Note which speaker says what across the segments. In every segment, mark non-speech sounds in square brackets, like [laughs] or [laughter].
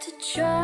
Speaker 1: to try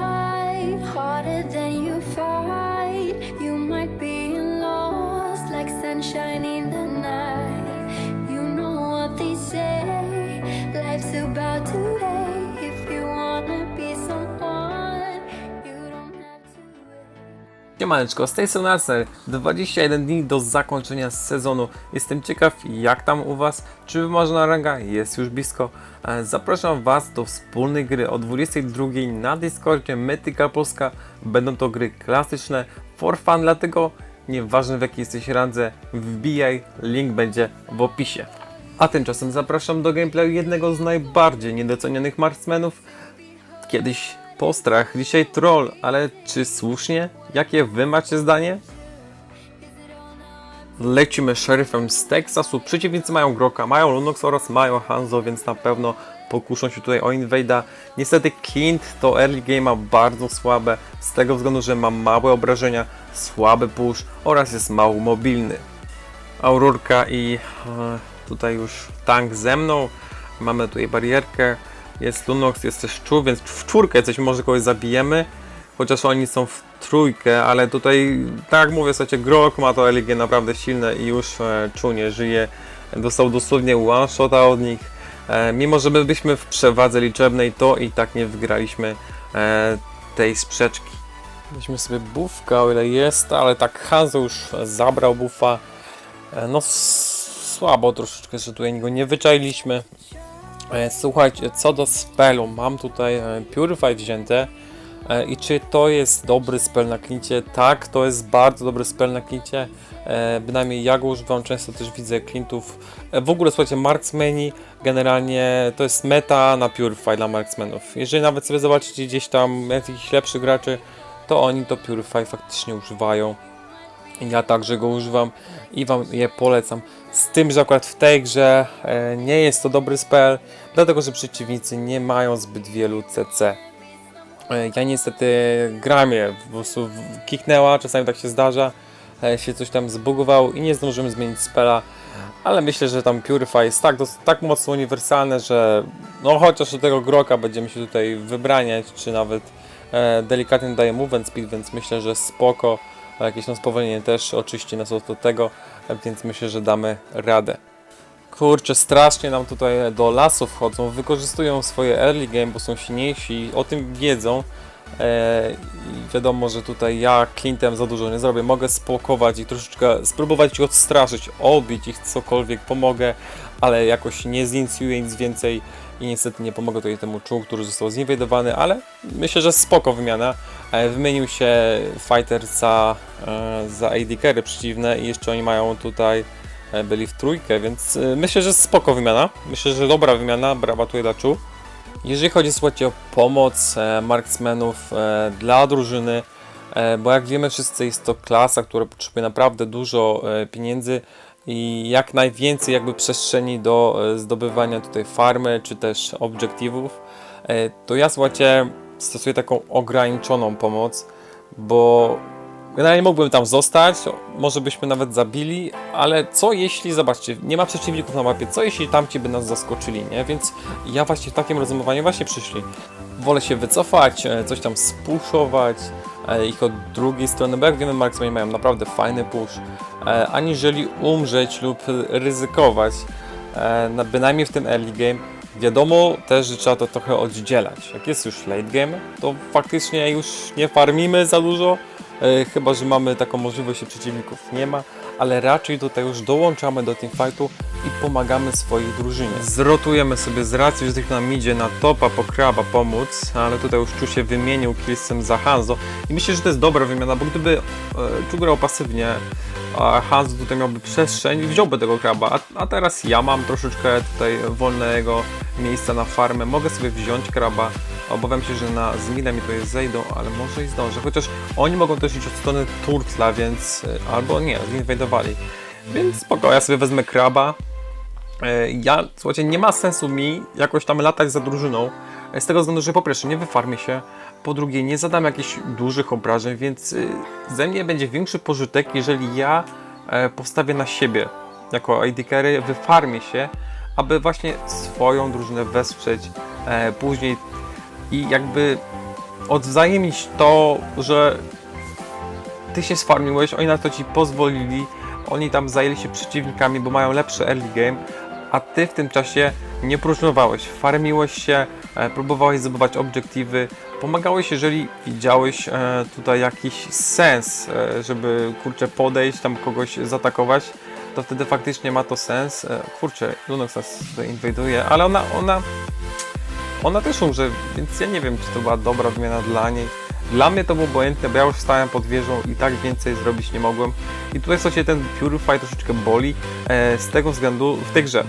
Speaker 2: Siemaneczko, z tej strony Arsenal. 21 dni do zakończenia sezonu. Jestem ciekaw, jak tam u Was? Czy wymarzona ranga jest już blisko? E, Zapraszam Was do wspólnej gry o 22 na Discordzie Mythical Polska. Będą to gry klasyczne, for fun, dlatego nieważne w jakiej jesteś randze, wbijaj, link będzie w opisie. A tymczasem zapraszam do gameplayu jednego z najbardziej niedocenionych marksmenów, Kiedyś postrach, dzisiaj troll, ale czy słusznie? Jakie wy macie zdanie? Lecimy szeryfem z Teksasu. Przeciwnicy mają Groka, mają Lunox oraz mają Hanzo, więc na pewno pokuszą się tutaj o Invade'a. Niestety Clint to early game ma bardzo słabe, z tego względu, że ma małe obrażenia, słaby push oraz jest mało mobilny. Aurorka i e, tutaj już tank ze mną. Mamy tutaj barierkę. Jest Lunox, jest też Czu, więc w czwórkę coś może kogoś zabijemy. Chociaż oni są w trójkę, ale tutaj, tak jak mówię, słuchajcie, Grok ma to LG naprawdę silne i już e, Czu nie żyje. Dostał dosłownie one shota od nich. E, mimo, że my byliśmy w przewadze liczebnej, to i tak nie wygraliśmy e, tej sprzeczki. Weźmy sobie buffka, o ile jest, ale tak Hanzo już zabrał buffa. E, No słabo troszeczkę, że tutaj go nie wyczailiśmy. E, Słuchajcie, co do spelu, mam tutaj e, Purify wzięte i czy to jest dobry spell na klincie? Tak, to jest bardzo dobry spell na klincie, e, bynajmniej ja go używam, często też widzę klintów. E, W ogóle słuchajcie, marksmeni generalnie to jest meta na Purify dla marksmenów. Jeżeli nawet sobie zobaczycie gdzieś tam jakichś lepszych graczy, to oni to Purify faktycznie używają. Ja także go używam i Wam je polecam. Z tym, że akurat w tej grze e, nie jest to dobry spell, dlatego że przeciwnicy nie mają zbyt wielu CC. E, ja niestety gram je, po prostu kiknęła, czasami tak się zdarza, e, się coś tam zbugowało i nie zdążymy zmienić spela, ale myślę, że tam Purify jest tak, tak mocno uniwersalne, że no chociaż do tego Groka będziemy się tutaj wybraniać, czy nawet e, delikatnie daje movement speed, więc myślę, że spoko. Jakieś tam spowolnienie też oczywiście nas od tego, więc myślę, że damy radę. Kurczę, strasznie nam tutaj do lasu wchodzą, wykorzystują swoje early game, bo są silniejsi, o tym wiedzą. E, wiadomo, że tutaj ja Clintem za dużo nie zrobię. Mogę spłokować i troszeczkę spróbować ich odstraszyć, obić ich cokolwiek pomogę, ale jakoś nie zinicjuję nic więcej i niestety nie pomogę tutaj temu czuł, który został zinwajdowany, ale myślę, że spoko wymiana. E, Wymienił się fighter za, e, za AD carry przeciwne i jeszcze oni mają tutaj byli w trójkę, więc e, myślę, że spoko wymiana. Myślę, że dobra wymiana, brawa tutaj dla Czu. Jeżeli chodzi słuchajcie o pomoc e, marksmenów e, dla drużyny, e, bo jak wiemy wszyscy jest to klasa, która potrzebuje naprawdę dużo e, pieniędzy i jak najwięcej jakby przestrzeni do e, zdobywania tutaj farmy czy też obiektywów, e, to ja słuchajcie stosuję taką ograniczoną pomoc, bo generalnie mógłbym tam zostać, może byśmy nawet zabili, ale co jeśli, zobaczcie, nie ma przeciwników na mapie, co jeśli tamci by nas zaskoczyli, nie? Więc ja właśnie w takim rozumowaniu właśnie przyszli. Wolę się wycofać, e, coś tam spuszować e, ich od drugiej strony, bo jak wiemy, marksmeni mają naprawdę fajny push, e, aniżeli umrzeć lub ryzykować, na- bynajmniej w tym early game. Wiadomo też, że trzeba to trochę oddzielać. Jak jest już late game, to faktycznie już nie farmimy za dużo, chyba że mamy taką możliwość i przeciwników nie ma, ale raczej tutaj już dołączamy do teamfightu i pomagamy swojej drużynie. Zrotujemy sobie z racji, że tych nam idzie na topa po kraba pomóc, ale tutaj już Czu się wymienił killsem za Hanzo. I myślę, że to jest dobra wymiana, bo gdyby e, Czu grał pasywnie, a Hanzo tutaj miałby przestrzeń i wziąłby tego kraba, a, a teraz ja mam troszeczkę tutaj wolnego miejsca na farmę, mogę sobie wziąć kraba, obawiam się, że na Zmile mi tutaj zejdą, ale może i zdążę, chociaż oni mogą też iść od strony Turtla, więc, e, albo nie, zinwajdowali, więc spoko, ja sobie wezmę kraba, E, Ja, słuchajcie, nie ma sensu mi jakoś tam latać za drużyną, e, z tego względu, że po pierwsze nie wyfarmię się, po drugie nie zadam jakichś dużych obrażeń, więc ze mnie będzie większy pożytek, jeżeli ja postawię na siebie. Jako AD carry, wyfarmię się, aby właśnie swoją drużynę wesprzeć później i jakby odwzajemnić to, że ty się sfarmiłeś, oni na to ci pozwolili, oni tam zajęli się przeciwnikami, bo mają lepszy early game, a ty w tym czasie nie próżnowałeś, farmiłeś się, e, próbowałeś zdobywać obiektywy, pomagałeś, jeżeli widziałeś e, tutaj jakiś sens, e, żeby kurczę podejść, tam kogoś zaatakować, to wtedy faktycznie ma to sens. Kurczę, Lunox nas tutaj inwajduje, ale ona, ona, ona też umrze, więc ja nie wiem, czy to była dobra wymiana dla niej. Dla mnie to było obojętne, bo ja już stałem pod wieżą i tak więcej zrobić nie mogłem. I tutaj słuchajcie, ten Purify troszeczkę boli e, z tego względu, w tej grze.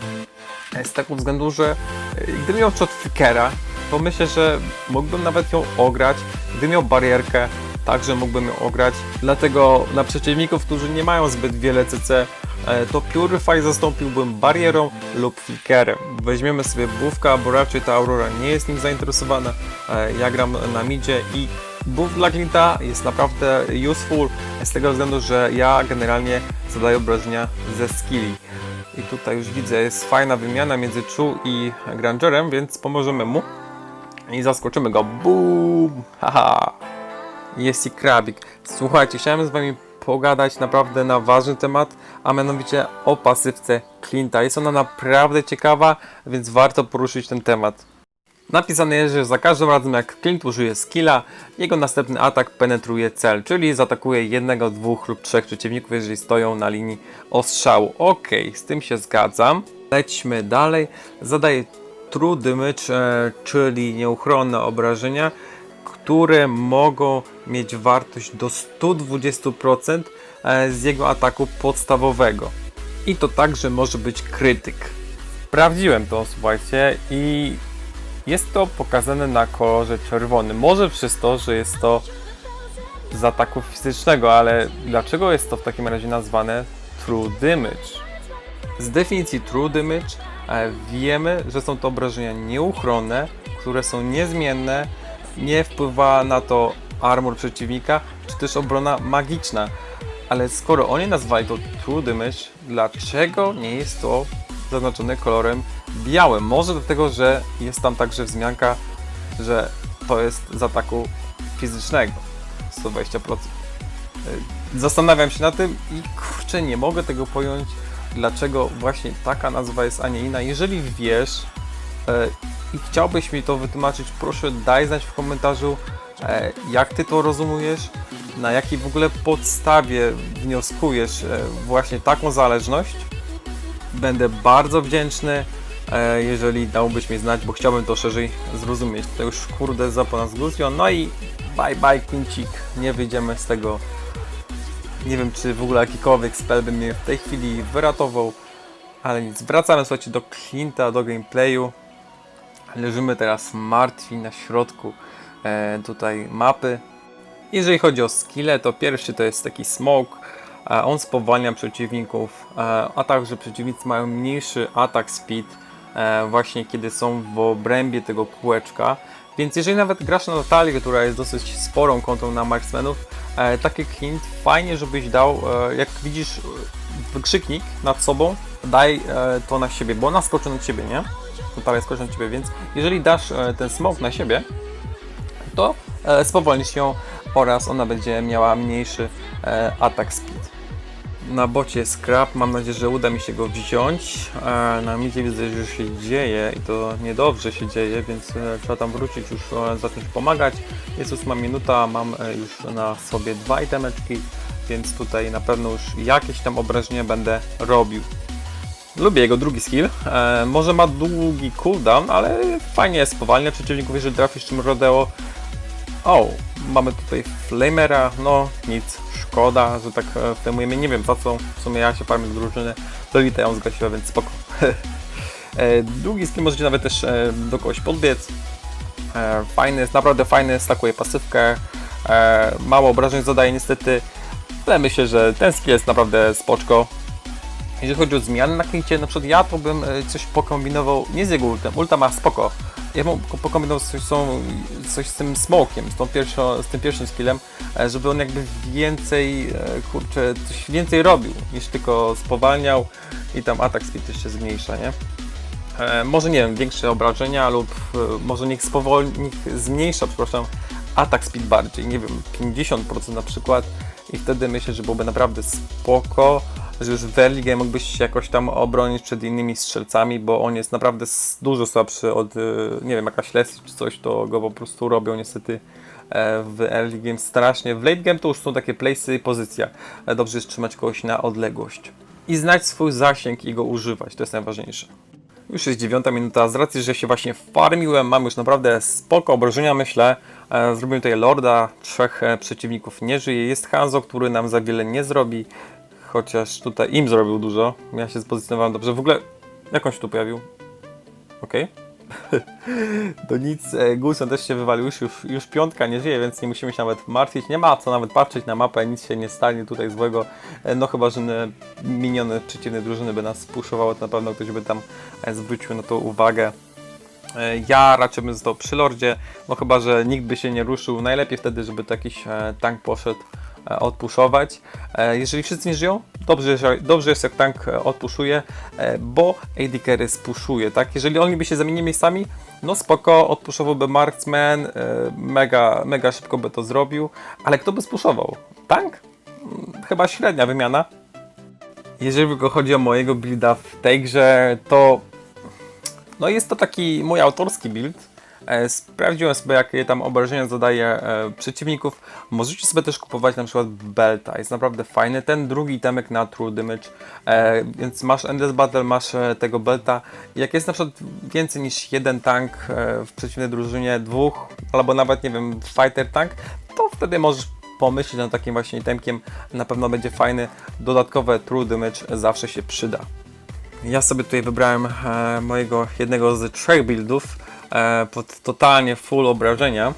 Speaker 2: E, z tego względu, że e, gdybym miał shot flickera, to myślę, że mógłbym nawet ją ograć. Gdybym miał barierkę, także mógłbym ją ograć. Dlatego na przeciwników, którzy nie mają zbyt wiele CC, to Purify zastąpiłbym barierą lub flickerem. Weźmiemy sobie buffka, bo raczej ta Aurora nie jest nim zainteresowana. E, Ja gram na midzie i buff dla Glinta jest naprawdę useful z tego względu, że ja generalnie zadaję obrażenia ze skilli. I tutaj już widzę, jest fajna wymiana między Chu i Grangerem, więc pomożemy mu. I zaskoczymy go. Boom! Haha! Jest i krabik. Słuchajcie, chciałem z wami pogadać naprawdę na ważny temat, a mianowicie o pasywce Clint'a. Jest ona naprawdę ciekawa, więc warto poruszyć ten temat. Napisane jest, że za każdym razem jak Clint użyje skilla, jego następny atak penetruje cel, czyli zaatakuje jednego, dwóch lub trzech przeciwników, jeżeli stoją na linii ostrzału. Ok, z tym się zgadzam. Lećmy dalej. Zadaje True Damage, e, czyli nieuchronne obrażenia, które mogą mieć wartość do 120% e, z jego ataku podstawowego. I to także może być krytyk. Sprawdziłem to, słuchajcie, i jest to pokazane na kolorze czerwonym. Może przez to, że jest to z ataku fizycznego, ale dlaczego jest to w takim razie nazwane True Damage? Z definicji True Damage e, wiemy, że są to obrażenia nieuchronne, które są niezmienne, nie wpływa na to armor przeciwnika, czy też obrona magiczna. Ale skoro oni nazwali to True Damage, dlaczego nie jest to zaznaczone kolorem białym? Może dlatego, że jest tam także wzmianka, że to jest z ataku fizycznego 120%. Y, Zastanawiam się na tym i kurczę, nie mogę tego pojąć, dlaczego właśnie taka nazwa jest, a nie inna. Jeżeli wiesz e, i chciałbyś mi to wytłumaczyć, proszę daj znać w komentarzu, e, jak ty to rozumiesz, na jakiej w ogóle podstawie wnioskujesz e, właśnie taką zależność. Będę bardzo wdzięczny, e, jeżeli dałbyś mi znać, bo chciałbym to szerzej zrozumieć. To już kurde za ponad zgłosio. No i bye bye Quincik, nie wyjdziemy z tego. Nie wiem, czy w ogóle jakikolwiek spell by mnie w tej chwili wyratował, ale nic. Wracamy słuchajcie do Clint'a, do gameplayu. Leżymy teraz martwi na środku e, tutaj mapy. Jeżeli chodzi o skille, to pierwszy to jest taki smoke. E, on spowalnia przeciwników, e, a także przeciwnicy mają mniejszy atak speed e, właśnie kiedy są w obrębie tego kółeczka. Więc jeżeli nawet grasz na Natalię, która jest dosyć sporą kontą na marksmanów, e, taki Clint fajnie, żebyś dał, e, jak widzisz e, wykrzyknik nad sobą, daj e, to na siebie, bo ona skoczy na ciebie, nie? Natalia skoczy na ciebie, więc jeżeli dasz e, ten smoke na siebie, to e, spowolnisz ją oraz ona będzie miała mniejszy e, atak speed. Na bocie scrap, mam nadzieję, że uda mi się go wziąć. Na midzie widzę, że się dzieje i to niedobrze się dzieje, więc trzeba tam wrócić, już zacząć pomagać. Jest 8 minuta, mam już na sobie dwa itemeczki, więc tutaj na pewno już jakieś tam obrażenia będę robił. Lubię jego drugi skill. E, może ma długi cooldown, ale fajnie jest spowalnia przeciwników, jeżeli trafisz czym rodeo. O, mamy tutaj Flamera, no nic, szkoda, że tak e, flamujemy, nie wiem za co, w sumie ja się farmię z drużyny, Lolita ją zgasiła, więc spoko. [laughs] E, Długi skill możecie nawet też e, do kogoś podbiec. E, Fajny jest, naprawdę fajny, stakuje pasywkę, e, mało obrażeń zadaje niestety, ale myślę, że ten skill jest naprawdę spoczko. Jeżeli chodzi o zmiany na klicie, na przykład ja to bym e, coś pokombinował, nie z jego ultem, ulta ma spoko. Ja bym ko- pokombinował coś, coś z tym smokiem, z, tą pierwszą, z tym pierwszym skillem, e, żeby on jakby więcej, e, kurczę, coś więcej robił, niż tylko spowalniał i tam atak speed jeszcze zmniejsza, nie? Może nie wiem, większe obrażenia lub może niech spowolni, niech zmniejsza, przepraszam, atak speed bardziej, nie wiem, 50% na przykład i wtedy myślę, że byłoby naprawdę spoko, że już w early game mógłbyś się jakoś tam obronić przed innymi strzelcami, bo on jest naprawdę dużo słabszy od, y, nie wiem, jakaś Leslie czy coś, to go po prostu robią niestety e, w early game strasznie. W late game to już są takie place'y i pozycja. E, Dobrze jest trzymać kogoś na odległość. I znać swój zasięg i go używać, to jest najważniejsze. Już jest dziewiąta minuta, z racji, że się właśnie farmiłem, mam już naprawdę spoko obrażenia, myślę. E, zrobiłem tutaj Lorda, trzech przeciwników nie żyje. Jest Hanzo, który nam za wiele nie zrobi, chociaż tutaj im zrobił dużo. Ja się spozycjonowałem dobrze. W ogóle, jak on się tu pojawił? Okej. [laughs] To nic, e, Gulson też się wywalił, już, już, już piątka nie żyje, więc nie musimy się nawet martwić. Nie ma co nawet patrzeć na mapę, nic się nie stanie tutaj złego. E, No chyba, że miniony przeciwnej drużyny by nas puszowało, to na pewno ktoś by tam e, zwrócił na to uwagę. Ja raczej bym został przy Lordzie, no chyba, że nikt by się nie ruszył. Najlepiej wtedy, żeby to jakiś tank poszedł odpuszować. E, Jeżeli wszyscy nie żyją, dobrze, dobrze jest jak tank e, odpuszuje, e, bo AD carry spuszuje, tak? Jeżeli oni by się zamienili miejscami, no spoko, odpuszowałby Marksman, e, mega, mega szybko by to zrobił, ale kto by spuszował? Tank? Mm, Chyba średnia wymiana. Jeżeli tylko chodzi o mojego builda w tej grze, to no jest to taki mój autorski build. E, Sprawdziłem sobie, jakie tam obrażenia zadaje e, przeciwników. Możecie sobie też kupować na przykład Belta. Jest naprawdę fajny. Ten drugi temek na True Damage. E, więc masz Endless Battle, masz tego Belta. Jak jest na przykład więcej niż jeden tank w przeciwnej drużynie, dwóch, albo nawet nie wiem, fighter tank, to wtedy możesz pomyśleć nad takim właśnie itemkiem. Na pewno będzie fajny. Dodatkowe True Damage zawsze się przyda. Ja sobie tutaj wybrałem mojego jednego z trzech buildów pod totalnie full obrażenia.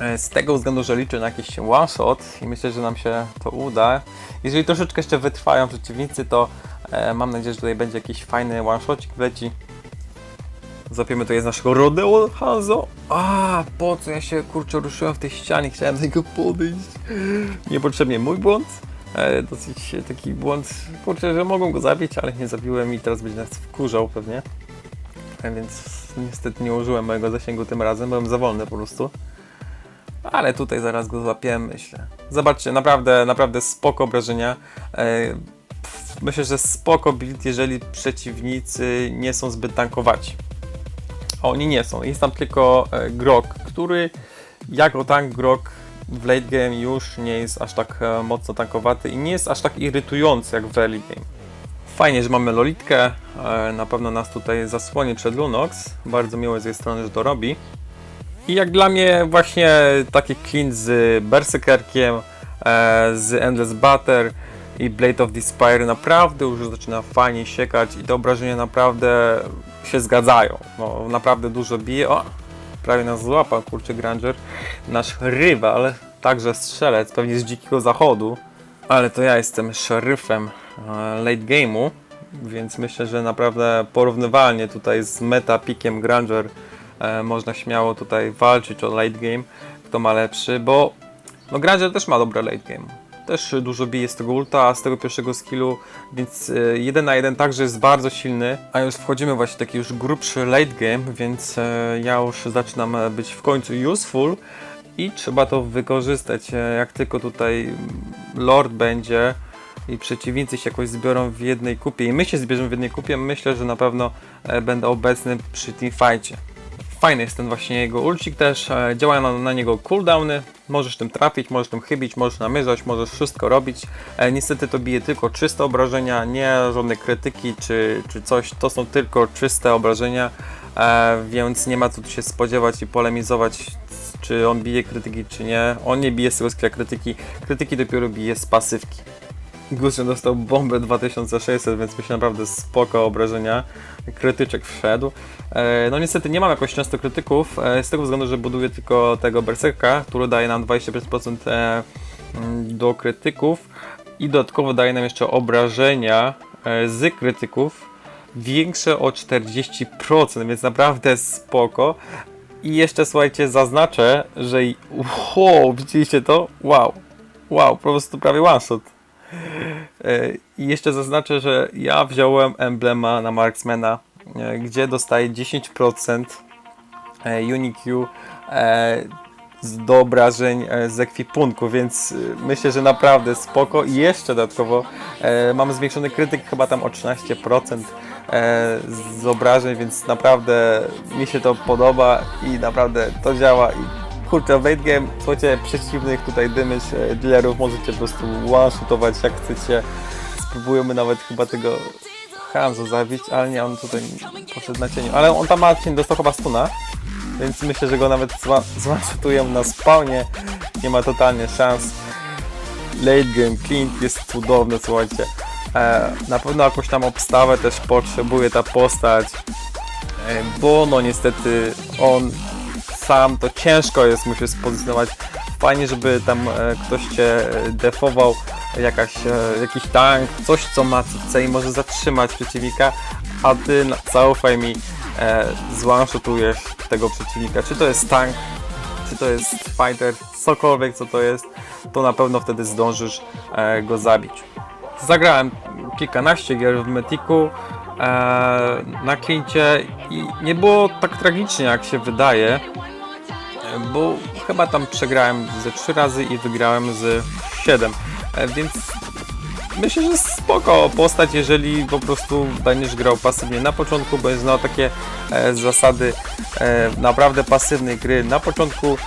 Speaker 2: E, z tego względu, że liczę na jakiś one shot i myślę, że nam się to uda. Jeżeli troszeczkę jeszcze wytrwają przeciwnicy, to e, mam nadzieję, że tutaj będzie jakiś fajny one shotcik wleci. Złapiemy tutaj z naszego Rodeo Hanzo. A, po co ja się kurczę ruszyłem w tej ścianie, chciałem do niego podejść. Niepotrzebnie mój błąd. E, dosyć e, taki błąd, kurczę, że mogą go zabić, ale nie zabiłem i teraz będzie nas wkurzał pewnie. Więc niestety nie użyłem mojego zasięgu tym razem, byłem za wolny po prostu. Ale tutaj zaraz go złapiemy, myślę. Zobaczcie, naprawdę, naprawdę spoko obrażenia. E, myślę, że spoko build, jeżeli przeciwnicy nie są zbyt tankowaci. Oni nie są. Jest tam tylko e, Grok, który jako tank Grok w late game już nie jest aż tak e, mocno tankowaty i nie jest aż tak irytujący jak w early game. Fajnie, że mamy Lolitkę, e, na pewno nas tutaj zasłoni przed Lunox. Bardzo miło z jej strony, że to robi. I jak dla mnie właśnie taki clean z Berserkerkiem, e, z Endless Butter i Blade of Despair naprawdę już zaczyna fajnie siekać i te obrażenia naprawdę się zgadzają. No, naprawdę dużo bije. O, prawie nas złapał, kurczę, Granger. Nasz rywal, także strzelec, pewnie z dzikiego zachodu. Ale to ja jestem szeryfem late game'u, więc myślę, że naprawdę porównywalnie tutaj z meta pikiem Granger e, można śmiało tutaj walczyć o late game, kto ma lepszy, bo no Granger też ma dobre late game. Też dużo bije z tego ulta, z tego pierwszego skillu, więc e, jeden na jeden także jest bardzo silny. A już wchodzimy właśnie w taki już grubszy late game, więc e, ja już zaczynam e, być w końcu useful i trzeba to wykorzystać. E, Jak tylko tutaj Lord będzie i przeciwnicy się jakoś zbiorą w jednej kupie i my się zbierzemy w jednej kupie, myślę, że na pewno e, będę obecny przy teamfightie. Fajny jest ten właśnie jego ulcik też, e, działają na, na niego cooldowny, możesz tym trafić, możesz tym chybić, możesz namierzać, możesz wszystko robić. E, niestety to bije tylko czyste obrażenia, nie żadne krytyki czy, czy coś, to są tylko czyste obrażenia, więc nie ma co tu się spodziewać i polemizować, czy on bije krytyki czy nie. On nie bije z tego skilla krytyki, krytyki dopiero bije z pasywki. Gusion dostał bombę 2600, więc myślę naprawdę spoko obrażenia. Krytyczek wszedł. E, No niestety nie mam jakoś często krytyków, e, z tego względu, że buduję tylko tego berserka, który daje nam 25% e, mm, do krytyków i dodatkowo daje nam jeszcze obrażenia z krytyków większe o 40%, więc naprawdę spoko. I jeszcze słuchajcie, zaznaczę, że [laughs] wow, widzieliście to? Wow, wow, po prostu prawie one shot. E, I jeszcze zaznaczę, że ja wziąłem emblema na Marksmana, e, gdzie dostaję 10% e, UniQ. z doobrażeń e, z ekwipunku, więc myślę, że naprawdę spoko i jeszcze dodatkowo mamy zwiększony krytyk chyba tam o 13% e, z obrażeń, więc naprawdę mi się to podoba i naprawdę to działa kurczę, late game, słuchajcie, przeciwnych tutaj dymysz e, dealerów możecie po prostu one-shotować jak chcecie. Spróbujemy nawet chyba tego Hanzo zabić, ale nie, on tutaj poszedł na cieniu. Ale on tam ma cień, dostał chyba stuna, więc myślę, że go nawet zwa- zone-shotujemy na spawnie. Nie ma totalnie szans. Late game, Clint jest cudowny, słuchajcie. E, na pewno jakąś tam obstawę też potrzebuje ta postać, e, bo no niestety on sam to ciężko jest mu się spozycjonować. Fajnie, żeby tam e, ktoś cię e, defował, jakaś, e, jakiś tank, coś co ma CC i może zatrzymać przeciwnika, a ty na- zaufaj e, zone-shotujesz tego przeciwnika. Czy to jest tank, czy to jest fighter, cokolwiek co to jest, to na pewno wtedy zdążysz e, go zabić. Zagrałem kilkanaście gier w Metiku e, na Klincie i nie było tak tragicznie jak się wydaje, bo chyba tam przegrałem ze 3 razy i wygrałem z 7, e, więc myślę, że spoko postać, jeżeli po prostu będziesz grał pasywnie na początku, będziesz znał takie e, zasady e, naprawdę pasywnej gry na początku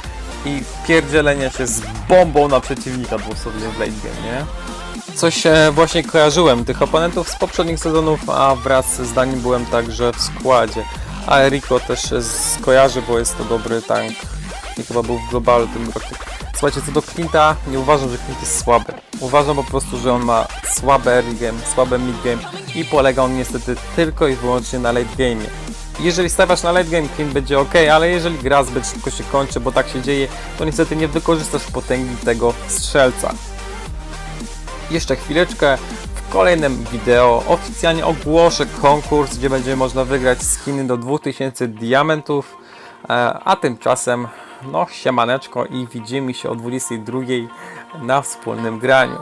Speaker 2: i pierdzielenia się z bombą na przeciwnika dosłownie w late game, nie? Coś właśnie kojarzyłem tych oponentów z poprzednich sezonów, a wraz z Danim byłem także w składzie. A Eriko też skojarzy, bo jest to dobry tank i chyba był w globalu tym roku. Słuchajcie, co do Clint'a, nie uważam, że Clint jest słaby. Uważam po prostu, że on ma słabe early game, słabe mid game i polega on niestety tylko i wyłącznie na late game. Jeżeli stawiasz na late game, Clint będzie ok, ale jeżeli gra zbyt szybko się kończy, bo tak się dzieje, to niestety nie wykorzystasz potęgi tego strzelca. Jeszcze chwileczkę. W kolejnym wideo oficjalnie ogłoszę konkurs, gdzie będzie można wygrać skiny do 2000 diamentów. E, A tymczasem, no, siemaneczko i widzimy się o 22 na wspólnym graniu.